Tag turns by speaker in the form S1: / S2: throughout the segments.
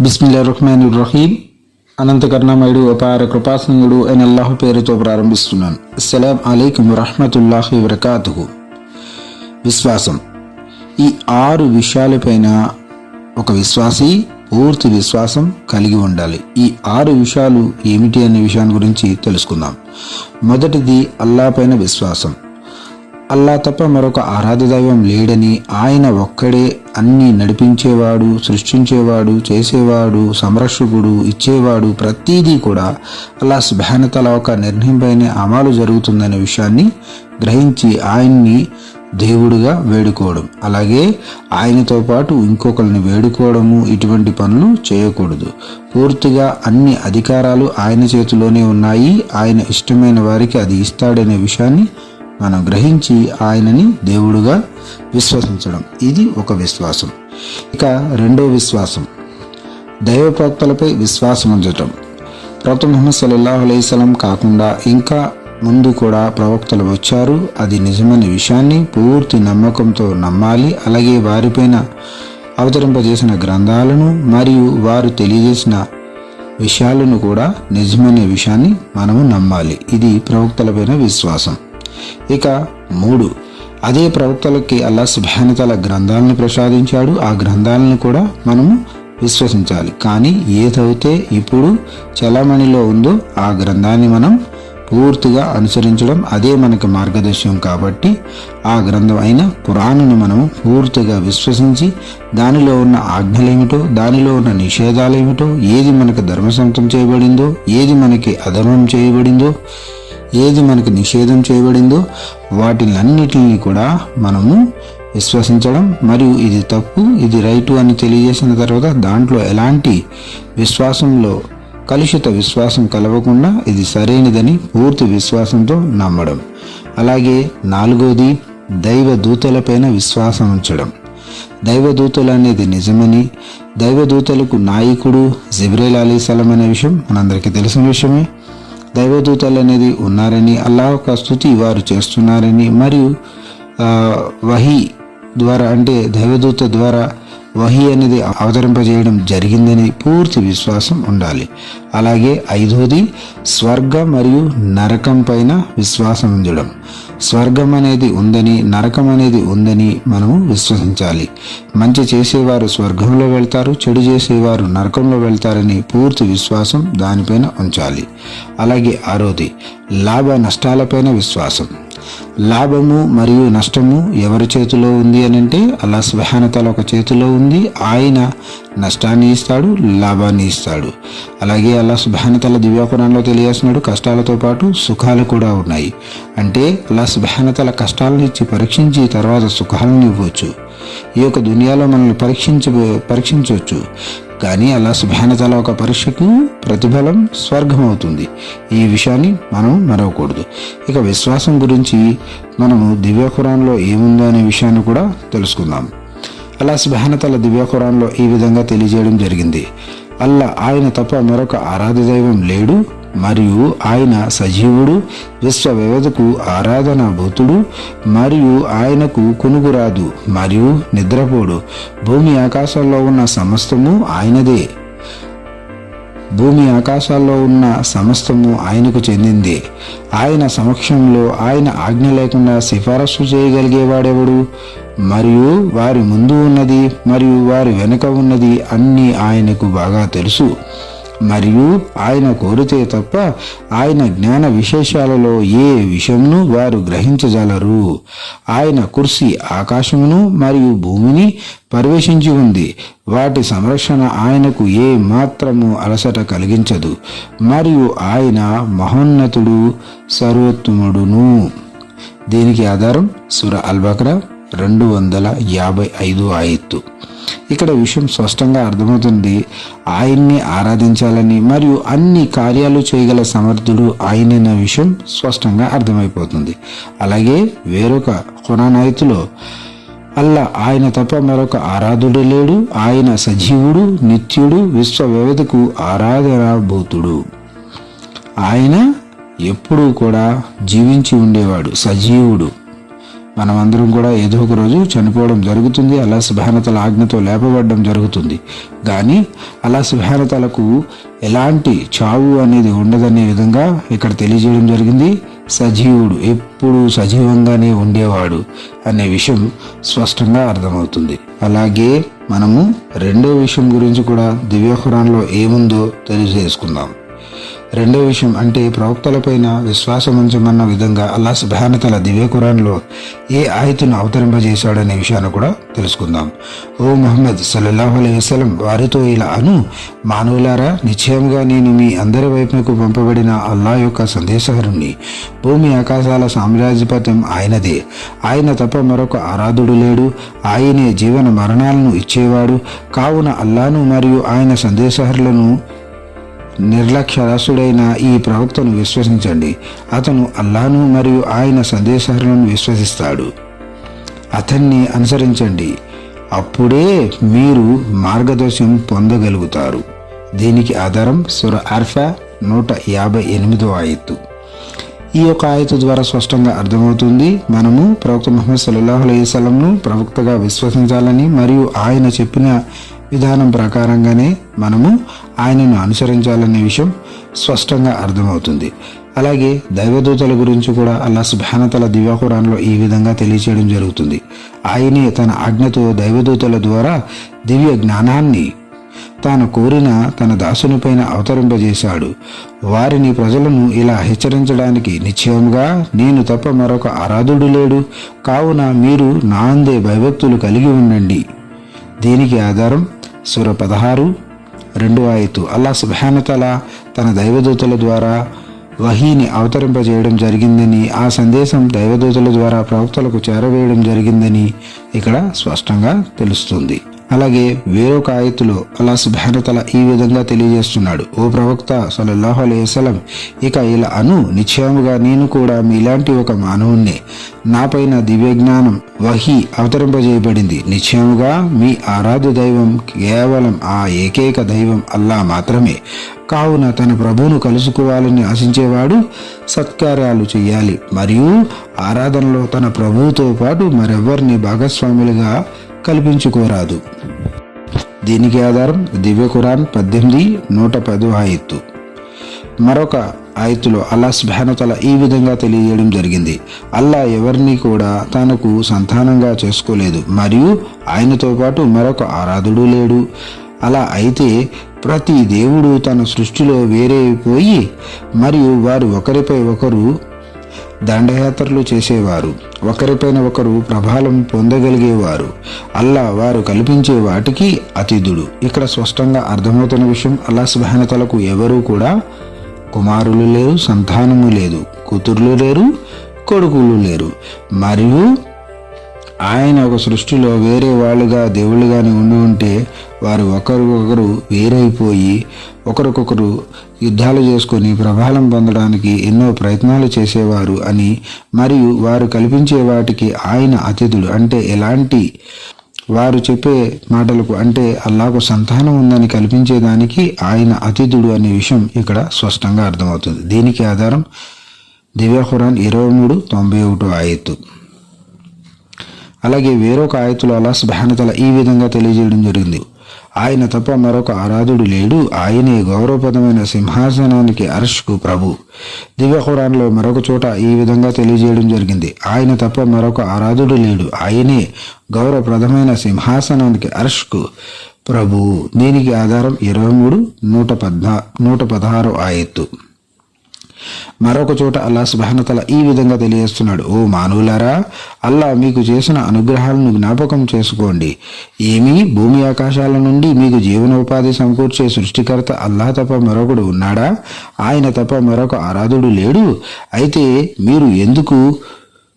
S1: బిస్మిల్లా రహమాన్ రహీం అనంత కరుణామయుడు అపార కృపాసంగుడు అయిన అల్లాహ్ పేరుతో ప్రారంభిస్తున్నాను. అస్సలాం అలైకుం రహమతుల్లాహి వరకాతుహు విశ్వాసం. ఈ ఆరు విషయాలపైన ఒక విశ్వాసి పూర్తి విశ్వాసం కలిగి ఉండాలి. ఈ ఆరు విషయాలు ఏమిటి అనే విషయాన్ని గురించి తెలుసుకుందాం. మొదటిది అల్లా పైన విశ్వాసం. అల్లా తప్ప మరొక ఆరాధ దైవం లేడని ఆయన ఒక్కడే అన్ని నడిపించేవాడు సృష్టించేవాడు చేసేవాడు సంరక్షకుడు ఇచ్చేవాడు ప్రతీదీ కూడా అల్లా సుభానతల ఒక నిర్ణయంపైనే అమలు జరుగుతుందనే విషయాన్ని గ్రహించి ఆయన్ని దేవుడుగా వేడుకోవడం. అలాగే ఆయనతో పాటు ఇంకొకరిని వేడుకోవడము ఇటువంటి పనులు చేయకూడదు. పూర్తిగా అన్ని అధికారాలు ఆయన చేతిలోనే ఉన్నాయి. ఆయన ఇష్టమైన వారికి అది ఇస్తాడనే విషయాన్ని మనం గ్రహించి ఆయనని దేవుడుగా విశ్వసించడం. ఇది ఒక విశ్వాసం. ఇక రెండో విశ్వాసం. దైవప్రక్తలపై విశ్వాసం ఉంచటం. ప్రవక్త ముహమ్మద్ సల్లల్లాహు అలైస్లం కాకుండా ఇంకా ముందు కూడా ప్రవక్తలు వచ్చారు. అది నిజమైన విషయాన్ని పూర్తి నమ్మకంతో నమ్మాలి. అలాగే వారిపైన అవతరింపజేసిన గ్రంథాలను మరియు వారు తెలియజేసిన విషయాలను కూడా నిజమైన విషయాన్ని మనము నమ్మాలి. ఇది ప్రవక్తలపైన విశ్వాసం. ఇక మూడు. అదే ప్రవక్తలకి అల్లా సుభానతల గ్రంథాలను ప్రసాదించాడు. ఆ గ్రంథాలను కూడా మనము విశ్వసించాలి. కానీ ఏదైతే ఇప్పుడు చలామణిలో ఉందో ఆ గ్రంథాన్ని మనం పూర్తిగా అనుసరించడం అదే మనకు మార్గదర్శనం కాబట్టి ఆ గ్రంథం అయిన పురాణను మనము పూర్తిగా విశ్వసించి దానిలో ఉన్న ఆజ్ఞలేమిటో దానిలో ఉన్న నిషేధాలేమిటో ఏది మనకు ధర్మసంతం చేయబడిందో ఏది మనకి అధర్మం చేయబడిందో ఏది మనకు నిషేధం చేయబడిందో వాటిలన్నిటిని కూడా మనము విశ్వసించడం మరియు ఇది తప్పు ఇది రైటు అని తెలియజేసిన తర్వాత దాంట్లో ఎలాంటి విశ్వాసంలో కలుషిత విశ్వాసం కలవకుండా ఇది సరైనదని పూర్తి విశ్వాసంతో నమ్మడం. అలాగే నాలుగోది దైవ దూతలపైన విశ్వాసం ఉంచడం. దైవదూతలు అనేది నిజమని దైవదూతలకు నాయకుడు జిబ్రేల్ అలీ సలం అనే విషయం మనందరికీ తెలిసిన విషయమే. దైవదూతలు అనేది ఉన్నారని అల్లా ఒక స్థుతి వారు చేస్తున్నారని మరియు వహి ద్వారా అంటే దైవదూత ద్వారా వహి అనేది అవతరింపజేయడం జరిగిందని పూర్తి విశ్వాసం ఉండాలి. అలాగే ఐదోది స్వర్గ మరియు నరకం పైన విశ్వాసం ఉంచడం. స్వర్గం అనేది ఉందని నరకం అనేది ఉందని మనము విశ్వసించాలి. మంచి చేసేవారు స్వర్గంలో వెళ్తారు చెడు చేసేవారు నరకంలో వెళ్తారని పూర్తి విశ్వాసం దానిపైన ఉంచాలి. అలాగే ఆరోది లాభ నష్టాలపైన విశ్వాసం. లాభము మరియు నష్టము ఎవరి చేతిలో ఉంది అని అంటే అలా స్వహానతల ఒక చేతిలో ఉంది. ఆయన నష్టాన్ని ఇస్తాడు లాభాన్ని ఇస్తాడు. అలాగే అలా సుభానతల దివ్యాపురాణంలో తెలియజేస్తున్నాడు కష్టాలతో పాటు సుఖాలు కూడా ఉన్నాయి. అంటే అలా సుభానతల కష్టాలను ఇచ్చి పరీక్షించి తర్వాత సుఖాలను ఇవ్వచ్చు. ఈ యొక్క దునియాలో మనల్ని పరీక్షించ పరీక్షించవచ్చు. కానీ అలా సుభానతల ఒక పరీక్షకు ప్రతిఫలం స్వర్గం అవుతుంది ఈ విషయాన్ని మనం మరవకూడదు ఇక విశ్వాసం గురించి మనము దివ్యఖురాన్లో ఏముందో అనే విషయాన్ని కూడా తెలుసుకుందాం. అలా సుభానతల దివ్యఖురాన్లో ఈ విధంగా తెలియజేయడం జరిగింది. అల్లా ఆయన తప్ప మరొక ఆరాధ దైవం లేడు. మరియు ఆయన సజీవుడు విశ్వ వ్యవధకు ఆరాధన భూతుడు మరియు ఆయనకు కొనుగురాదు మరియు నిద్రపోడు. భూమి ఆకాశాల్లో ఉన్న సమస్తము ఆయనదే. భూమి ఆకాశాల్లో ఉన్న సమస్తము ఆయనకు చెందింది. ఆయన సమక్షంలో ఆయన ఆజ్ఞ లేకుండా సిఫారసు చేయగలిగేవాడెవడు? మరియు వారి ముందు ఉన్నది మరియు వారి వెనుక ఉన్నది అన్నీ ఆయనకు బాగా తెలుసు. మరియు ఆయన కోరితే తప్ప ఆయన జ్ఞాన విశేషాలలో ఏ విషయంను వారు గ్రహించగలరు ఆయన కుర్సీ ఆకాశమును మరియు భూమిని పరివేశించి ఉంది. వాటి సంరక్షణ ఆయనకు ఏ మాత్రము అలసట కలిగించదు. మరియు ఆయన మహోన్నతుడు సర్వోత్తముడును. దీనికి ఆధారం సుర అల్బక్రా రెండు వందల యాభై ఐదు ఆయత్తు. ఇక్కడ విషయం స్పష్టంగా అర్థమవుతుంది. ఆయన్ని ఆరాధించాలని మరియు అన్ని కార్యాలు చేయగల సమర్థుడు ఆయనైన విషయం స్పష్టంగా అర్థమైపోతుంది. అలాగే వేరొక కొనానాయితులో అల్లా ఆయన తప్ప మరొక ఆరాధుడు లేడు. ఆయన సజీవుడు నిత్యుడు విశ్వ వ్యవధికు ఆరాధనాభూతుడు. ఆయన ఎప్పుడూ కూడా జీవించి ఉండేవాడు సజీవుడు. మనమందరం కూడా ఏదో ఒక రోజు చనిపోవడం జరుగుతుంది అలా సుభానతల ఆజ్ఞతో లేపబడడం జరుగుతుంది. కానీ అలా సుభానతలకు ఎలాంటి చావు అనేది ఉండదనే విధంగా ఇక్కడ తెలియజేయడం జరిగింది. సజీవుడు ఎప్పుడు సజీవంగానే ఉండేవాడు అనే విషయం స్పష్టంగా అర్థమవుతుంది. అలాగే మనము రెండో విషయం గురించి కూడా దివ్యహురాన్లో ఏముందో తెలియజేసుకుందాం. రెండో విషయం అంటే ప్రవక్తలపైన విశ్వాసం ఉంచమన్న విధంగా అల్లా సుభానతల దివ్య కురాన్లో ఏ ఆయతును అవతరింపజేశాడనే విషయాన్ని కూడా తెలుసుకుందాం. ఓ మహమ్మద్ సల్లల్లాహు అలై వసలం వారితో ఇలా అను మానవులారా నిశ్చయంగా నేను మీ అందరి వైపునకు పంపబడిన అల్లా యొక్క సందేశహరుణ్ణి భూమి ఆకాశాల సామ్రాజ్యపత్యం ఆయనదే. ఆయన తప్ప మరొక ఆరాధుడు లేడు. ఆయనే జీవన మరణాలను ఇచ్చేవాడు. కావున అల్లాను మరియు ఆయన సందేశహరులను నిర్లక్ష్యరాసుడైన ఈ ప్రవక్తను విశ్వసించండి. అతను అల్లాను మరియు ఆయన సందేశాలను విశ్వసిస్తాడు. అతన్ని అనుసరించండి. అప్పుడే మీరు మార్గదర్శనం పొందగలుగుతారు. దీనికి ఆధారం సుర ఆర్ఫా నూట యాభై ఎనిమిదో ఆయత్తు. ఈ యొక్క ఆయత ద్వారా స్పష్టంగా అర్థమవుతుంది మనము ప్రవక్త ముహమ్మద్ సల్లాహు అలైస్లంను ప్రవక్తగా విశ్వసించాలని మరియు ఆయన చెప్పిన విధానం ప్రకారంగానే మనము ఆయనను అనుసరించాలనే విషయం స్పష్టంగా అర్థమవుతుంది. అలాగే దైవదూతల గురించి కూడా అల్లా సుభానతల దివ్యాకురాన్లో ఈ విధంగా తెలియచేయడం జరుగుతుంది. ఆయనే తన ఆజ్ఞతో దైవదూతల ద్వారా దివ్య జ్ఞానాన్ని తాను కోరిన తన దాసునిపైన అవతరింపజేశాడు. వారిని ప్రజలను ఇలా హెచ్చరించడానికి నిశ్చయంగా నేను తప్ప మరొక ఆరాధుడు లేడు. కావున మీరు నా అందే భయభక్తులు కలిగి ఉండండి. దీనికి ఆధారం సూర పదహారు రెండు ఆయతు. అల్లా సుభానతల తన దైవదూతల ద్వారా వహీని అవతరింపజేయడం జరిగిందని ఆ సందేశం దైవదూతల ద్వారా ప్రవక్తలకు చేరవేయడం జరిగిందని ఇక్కడ స్పష్టంగా తెలుస్తుంది. అలాగే వేరొక ఆయతులో అలా సుభానతల ఈ విధంగా తెలియజేస్తున్నాడు. ఓ ప్రవక్త సలల్లాహు అలైహి ఇక ఇలా అను నిశ్చయముగా నేను కూడా మీలాంటి ఒక మానవుణ్ణి. నాపైన దివ్యజ్ఞానం వహి అవతరింపజేయబడింది. నిశ్చయముగా మీ ఆరాధ్య దైవం కేవలం ఆ ఏకైక దైవం అల్లా మాత్రమే. కావున తన ప్రభువును కలుసుకోవాలని ఆశించేవాడు సత్కార్యాలు చేయాలి. మరియు ఆరాధనలో తన ప్రభువుతో పాటు మరెవ్వరిని భాగస్వాములుగా కల్పించుకోరాదు. దీనికి ఆధారం దివ్య ఖురాన్ పద్దెనిమిది నూట పదో ఆయత్తు. మరొక ఆయత్తులో అల్లా సుబానతల ఈ విధంగా తెలియజేయడం జరిగింది. అల్లా ఎవరిని కూడా తనకు సంతానంగా చేసుకోలేదు. మరియు ఆయనతో పాటు మరొక ఆరాధుడు లేడు. అలా అయితే ప్రతి దేవుడు తన సృష్టిలో వేరైపోయి మరియు వారు ఒకరిపై ఒకరు దండయాత్రలు చేసేవారు. ఒకరిపైన ఒకరు ప్రభావం పొందగలిగేవారు. అల్లా వారు కల్పించే వాటికి అతిథుడు. ఇక్కడ స్పష్టంగా అర్థమవుతున్న విషయం అల్లా సుభానతలకు ఎవరూ కూడా కుమారులు లేరు సంతానము లేదు కూతుర్లు లేరు కొడుకులు లేరు. మరియు ఆయన ఒక సృష్టిలో వేరే వాళ్ళుగా దేవుళ్ళుగానే ఉండి ఉంటే వారు ఒకరికొకరు వేరైపోయి ఒకరికొకరు యుద్ధాలు చేసుకొని ప్రభావం పొందడానికి ఎన్నో ప్రయత్నాలు చేసేవారు అని మరియు వారు కల్పించే వాటికి ఆయన అతిథుడు. అంటే ఎలాంటి వారు చెప్పే మాటలకు అంటే అల్లాకు సంతానం ఉందని కల్పించేదానికి ఆయన అతిథుడు అనే విషయం ఇక్కడ స్పష్టంగా అర్థమవుతుంది. దీనికి ఆధారం దివ్యాఖురాన్ ఇరవై మూడు తొంభై ఒకటో ఆయత్తు. అలాగే వేరొక ఆయతులు అలా సుభానతల ఈ విధంగా తెలియజేయడం జరిగింది. ఆయన తప్ప మరొక ఆరాధుడు లేడు. ఆయనే గౌరవప్రదమైన సింహాసనానికి అర్ష్కు ప్రభు. దివ్యహురాన్లో మరొక చోట ఈ విధంగా తెలియజేయడం జరిగింది. ఆయన తప్ప మరొక ఆరాధుడు లేడు. ఆయనే గౌరవప్రదమైన సింహాసనానికి అర్ష్కు ప్రభు. దీనికి ఆధారం ఇరవై మూడు నూట పద్నా నూట పదహారు ఆయత్తు. మరొక చోట అల్లా సుబానతల ఈ విధంగా తెలియజేస్తున్నాడు. ఓ మానవులారా అల్లా మీకు చేసిన అనుగ్రహాలను జ్ఞాపకం చేసుకోండి. ఏమీ భూమి ఆకాశాల నుండి మీకు జీవనోపాధి సమకూర్చే సృష్టికర్త అల్లా తప్ప మరొకడు ఉన్నాడా? ఆయన తప్ప మరొక ఆరాధుడు లేడు? అయితే మీరు ఎందుకు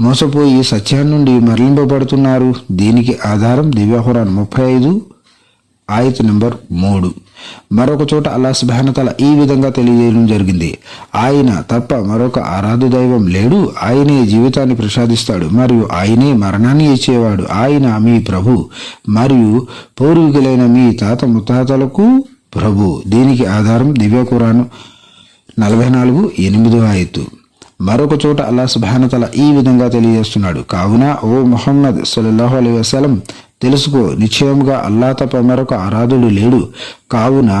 S1: మోసపోయి సత్యాన్ని నుండి మరలింపబడుతున్నారు? దీనికి ఆధారం దివ్యహురాన్ ముప్పై ఐదు ఆయత్ నెంబర్ మూడు. మరొక చోట అల్లా సుబానతల ఈ విధంగా తెలియజేయడం జరిగింది. ఆయన తప్ప మరొక ఆరాధు దైవం లేడు. ఆయనే జీవితాన్ని ప్రసాదిస్తాడు. మరియు ఆయనే మరణాన్ని ఇచ్చేవాడు. ఆయన మీ ప్రభు. మరియు పూర్వీకులైన మీ తాత ముత్తాతలకు ప్రభు. దీనికి ఆధారం దివ్య కురాను నలభై నాలుగు ఎనిమిదో ఆయత్తు. మరొక చోట అల్లా సుబానతల ఈ విధంగా తెలియజేస్తున్నాడు. కావున ఓ మొహమ్మద్ సల్లల్లాహు అలై వసలం తెలుసుకో నిశ్చయముగా అల్లా తప్ప మరొక ఆరాధుడు లేడు. కావున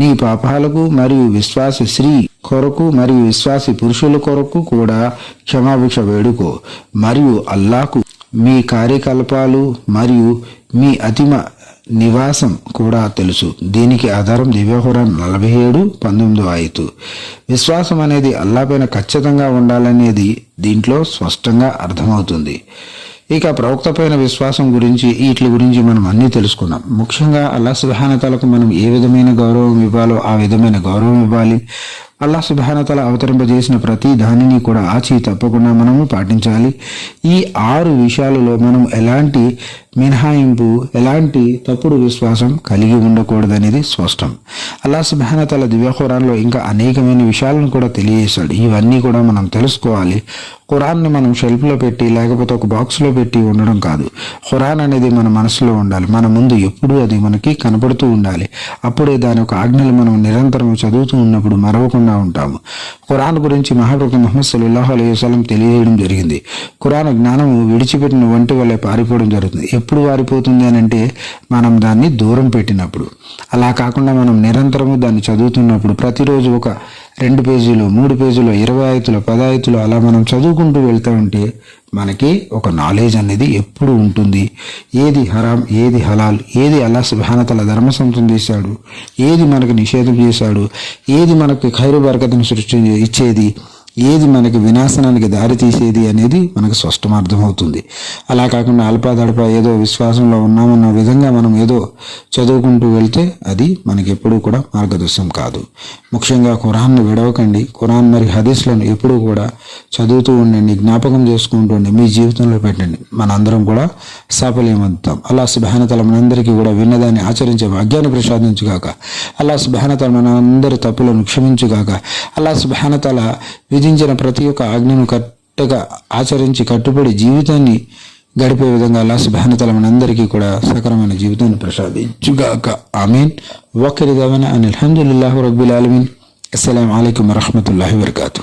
S1: నీ పాపాలకు మరియు విశ్వాసి స్త్రీ కొరకు మరియు విశ్వాసి పురుషుల కొరకు కూడా క్షమాభిక్ష వేడుకో. మరియు అల్లాకు మీ కార్యకలాపాలు మరియు మీ అతిమ నివాసం కూడా తెలుసు. దీనికి ఆధారం దివ్యహురాన్ నలభై ఏడు పంతొమ్మిదో ఆయుతు విశ్వాసం అనేది అల్లాపైన ఖచ్చితంగా ఉండాలనేది దీంట్లో స్పష్టంగా అర్థమవుతుంది. ఇక ప్రవక్తపైన విశ్వాసం గురించి వీటి గురించి మనం అన్నీ తెలుసుకున్నాం. ముఖ్యంగా అల్లా సుభానతలకు మనం ఏ విధమైన గౌరవం ఇవ్వాలో ఆ విధమైన గౌరవం ఇవ్వాలి. అల్లా సుభానతల అవతరింపజేసిన ప్రతి దానిని కూడా ఆచి తప్పకుండా మనము పాటించాలి. ఈ ఆరు విషయాలలో మనం ఎలాంటి మినహాయింపు ఎలాంటి తప్పుడు విశ్వాసం కలిగి ఉండకూడదనేది స్పష్టం. అల్లా సుబానతల దివ్యఖురాన్లో ఇంకా అనేకమైన విషయాలను కూడా తెలియజేశాడు. ఇవన్నీ కూడా మనం తెలుసుకోవాలి. ఖురాన్ని మనం షెల్ఫ్లో పెట్టి లేకపోతే ఒక బాక్స్లో పెట్టి ఉండడం కాదు. ఖురాన్ అనేది మన మనసులో ఉండాలి. మన ముందు ఎప్పుడూ అది మనకి కనపడుతూ ఉండాలి. అప్పుడే దాని యొక్క ఆజ్ఞలు మనం నిరంతరం చదువుతూ ఉన్నప్పుడు మరవకుండా ఉంటాము. ఖురాన్ గురించి మహాప్రభు మహమ్మద్ సల్లాహు అలైహి వసలం తెలియజేయడం జరిగింది. ఖురాన్ జ్ఞానము విడిచిపెట్టిన వంటి వల్లే పారిపోవడం జరుగుతుంది. ఎప్పుడు వారిపోతుంది అని అంటే మనం దాన్ని దూరం పెట్టినప్పుడు. అలా కాకుండా మనం నిరంతరము దాన్ని చదువుతున్నప్పుడు ప్రతిరోజు ఒక రెండు పేజీలు మూడు పేజీలు ఇరవై ఐదులు పదాయితులు అలా మనం చదువుకుంటూ వెళ్తూ ఉంటే మనకి ఒక నాలెడ్జ్ అనేది ఎప్పుడు ఉంటుంది. ఏది హరాం ఏది హలాల్ ఏది అలా సుభానతల ధర్మ సంతం చేశాడు ఏది మనకు నిషేధం చేశాడు ఏది మనకు ఖైరు బరకతను సృష్టి ఇచ్చేది ఏది మనకి వినాశనానికి దారి తీసేది అనేది మనకు స్పష్టం అర్థమవుతుంది. అలా కాకుండా అల్పాదడప ఏదో విశ్వాసంలో ఉన్నామన్న విధంగా మనం ఏదో చదువుకుంటూ వెళ్తే అది మనకి ఎప్పుడూ కూడా మార్గదర్శనం కాదు. ముఖ్యంగా ఖురాన్ను విడవకండి. ఖురాన్ మరి హదీస్లను ఎప్పుడూ కూడా చదువుతూ ఉండండి జ్ఞాపకం చేసుకుంటూ ఉండండి మీ జీవితంలో పెట్టండి. మనందరం కూడా సాఫల్యమంతాం అలా సుభానతల మనందరికీ కూడా విన్నదాన్ని ఆచరించే భాగ్యాన్ని ప్రసాదించుగాక. అలా సుభానతల మనందరి తప్పులను క్షమించుగాక. బహానతల విధి విధించిన ప్రతి ఒక్క ఆజ్ఞను కట్టగా ఆచరించి కట్టుబడి జీవితాన్ని గడిపే విధంగా అలా సుబానతల మనందరికీ కూడా సకరమైన జీవితాన్ని ప్రసాదించుగాక. ఆమీన్. వక్కరి దవన అని అల్హందుల్లాహు రబ్బుల్ ఆలమీన్. అస్సలం అయికం వరహమూల వరకాతు